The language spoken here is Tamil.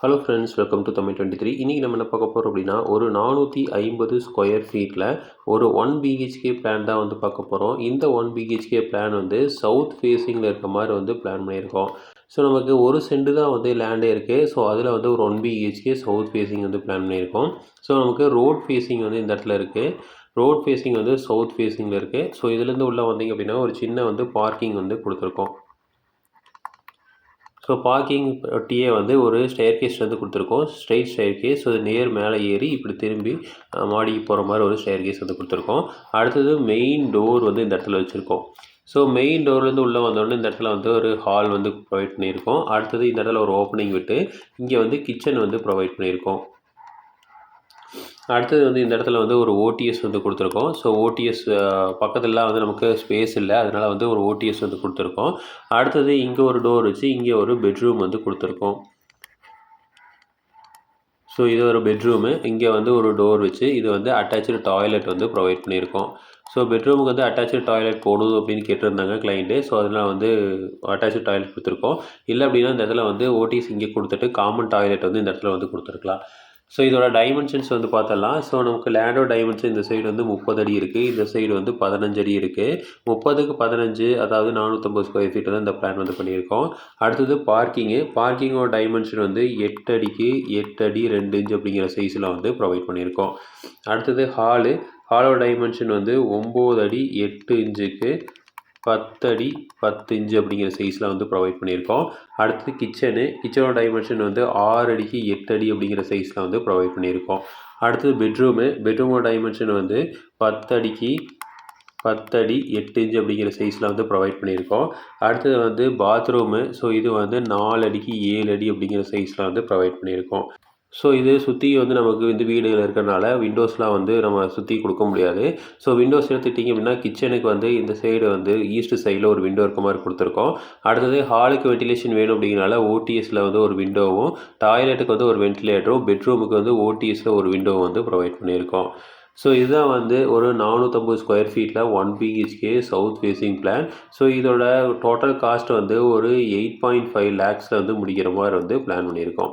Hello friends welcome to Tamil twenty three இன்றைக்கி நம்ம என்ன பார்க்க போகிறோம் அப்படின்னா ஒரு நானூற்றி ஐம்பது ஸ்கொயர் ஃபீட்டில் ஒரு ஒன் பிஹெச்கே பிளான் தான் வந்து பார்க்க போகிறோம் இந்த ஒன் பிஹெச்கே பிளான் வந்து சவுத் ஃபேஸிங்கில் இருக்க மாதிரி வந்து பிளான் பண்ணியிருக்கோம். ஸோ நமக்கு ஒரு செண்டு தான் வந்து லேண்டே இருக்குது ஸோ அதில் வந்து ஒரு ஒன் பிஹெச்கே சவுத் ஃபேஸிங் வந்து பிளான் பண்ணியிருக்கோம். ஸோ நமக்கு ரோட் ஃபேஸிங் வந்து இந்த இடத்துல இருக்குது ரோட் ஃபேஸிங் வந்து சவுத் ஃபேஸிங்கில் இருக்குது ஸோ இதுலேருந்து உள்ளே வந்தீங்க அப்படின்னா ஒரு சின்ன வந்து பார்க்கிங் வந்து கொடுத்துருக்கோம். ஸோ பார்க்கிங் ஒட்டியே வந்து ஒரு ஸ்டேர் கேஸ் வந்து கொடுத்துருக்கோம். ஸ்ட்ரெயிட் ஸ்டேர் கேஸ் ஸோ நேர் மேலே ஏறி இப்படி திரும்பி மாடிக்கு போகிற மாதிரி ஒரு ஸ்டேர் கேஸ் வந்து கொடுத்துருக்கோம். அடுத்தது மெயின் டோர் வந்து இந்த இடத்துல வச்சுருக்கோம். ஸோ மெயின் டோர்லேருந்து உள்ளே வந்தோடனே இந்த இடத்துல வந்து ஒரு ஹால் வந்து ப்ரொவைட் பண்ணியிருக்கோம். அடுத்தது இந்த இடத்துல ஒரு ஓப்பனிங் விட்டு இங்கே வந்து கிச்சன் வந்து ப்ரொவைட் பண்ணியிருக்கோம். அடுத்தது வந்து இந்த இடத்துல வந்து ஒரு ஓடிஎஸ் வந்து கொடுத்துருக்கோம். ஸோ ஓடிஎஸ் பக்கத்துலலாம் வந்து நமக்கு ஸ்பேஸ் இல்லை. அதனால் வந்து ஒரு ஓடிஎஸ் வந்து கொடுத்துருக்கோம். அடுத்தது இங்கே ஒரு டோர் வச்சு இங்கே ஒரு பெட்ரூம் வந்து கொடுத்துருக்கோம். ஸோ இது ஒரு பெட்ரூமு இங்கே வந்து ஒரு டோர் வச்சு இது வந்து அட்டாச்சு டாய்லெட் வந்து ப்ரொவைட் பண்ணியிருக்கோம். ஸோ பெட்ரூமுக்கு வந்து அட்டாச்சு டாய்லெட் போடும் அப்படின்னு கேட்டிருந்தாங்க கிளைண்ட்டு ஸோ அதனால் வந்து அட்டாச்சு டாய்லெட் கொடுத்துருக்கோம். இல்லை அப்படின்னா இந்த இடத்துல வந்து ஓடிஎஸ் இங்கே கொடுத்துட்டு காமன் டாய்லெட் வந்து இந்த இடத்துல வந்து கொடுத்துருக்கலாம். ஸோ இதோட டைமென்ஷன்ஸ் வந்து பார்த்தலாம். ஸோ நமக்கு லேண்டோ டைமென்ஷன் இந்த சைடு வந்து முப்பது அடி இருக்குது இந்த சைடு வந்து பதினஞ்சு அடி இருக்குது முப்பதுக்கு பதினஞ்சு அதாவது நானூற்றம்பது ஸ்கொயர் ஃபீட் தான் இந்த பிளான் வந்து பண்ணியிருக்கோம். அடுத்தது பார்க்கிங்கு பார்க்கிங்கோட டைமென்ஷன் வந்து எட்டு அடிக்கு எட்டு அடி ரெண்டு இன்ச் அப்படிங்கிற சைஸில் வந்து ப்ரொவைட் பண்ணியிருக்கோம். அடுத்தது ஹாலு ஹாலோட டைமென்ஷன் வந்து ஒம்பது அடி எட்டு இன்ச்சுக்கு பத்தடி பத்து இன்ச்சு அப்படிங்கிற சைஸில் வந்து ப்ரொவைட் பண்ணியிருக்கோம். அடுத்தது கிச்சனு கிச்சனோட டைமென்ஷன் வந்து ஆறு அடிக்கு எட்டு அடி அப்படிங்கிற சைஸில் வந்து ப்ரொவைட் பண்ணியிருக்கோம். அடுத்தது பெட்ரூமு பெட்ரூமோட டைமென்ஷன் வந்து பத்தடிக்கு பத்தடி எட்டு இன்ச்சு அப்படிங்கிற சைஸில் வந்து ப்ரொவைட் பண்ணியிருக்கோம். அடுத்தது வந்து பாத்ரூமு ஸோ இது வந்து நாலு அடிக்கு ஏழு அடி அப்படிங்கிற சைஸில் வந்து ப்ரொவைட் பண்ணியிருக்கோம். ஸோ இது சுற்றி வந்து நமக்கு வந்து வீடுகள் இருக்கிறனால விண்டோஸ்லாம் வந்து நம்ம சுற்றி கொடுக்க முடியாது. ஸோ விண்டோஸ் எடுத்துட்டிங்க அப்படின்னா கிச்சனுக்கு வந்து இந்த சைடு வந்து ஈஸ்ட் சைடில் ஒரு விண்டோ இருக்க மாதிரி கொடுத்துருக்கோம். அடுத்தது ஹாலுக்கு வெண்டிலேஷன் வேணும் அப்படிங்கிறனால ஓடிஎஸில் வந்து ஒரு விண்டோவும் டாய்லெட்டுக்கு வந்து ஒரு வென்டிலேட்டரும் பெட்ரூமுக்கு வந்து ஓடிஎஸில் ஒரு விண்டோவும் வந்து ப்ரொவைட் பண்ணியிருக்கோம். ஸோ இதுதான் வந்து ஒரு நானூற்றம்பது ஸ்கொயர் ஃபீட்டில் one BHK south facing plan so இதோட டோட்டல் காஸ்ட் வந்து ஒரு எயிட் பாயிண்ட் ஃபைவ் லேக்ஸில் வந்து முடிக்கிற மாதிரி வந்து பிளான் பண்ணியிருக்கோம்.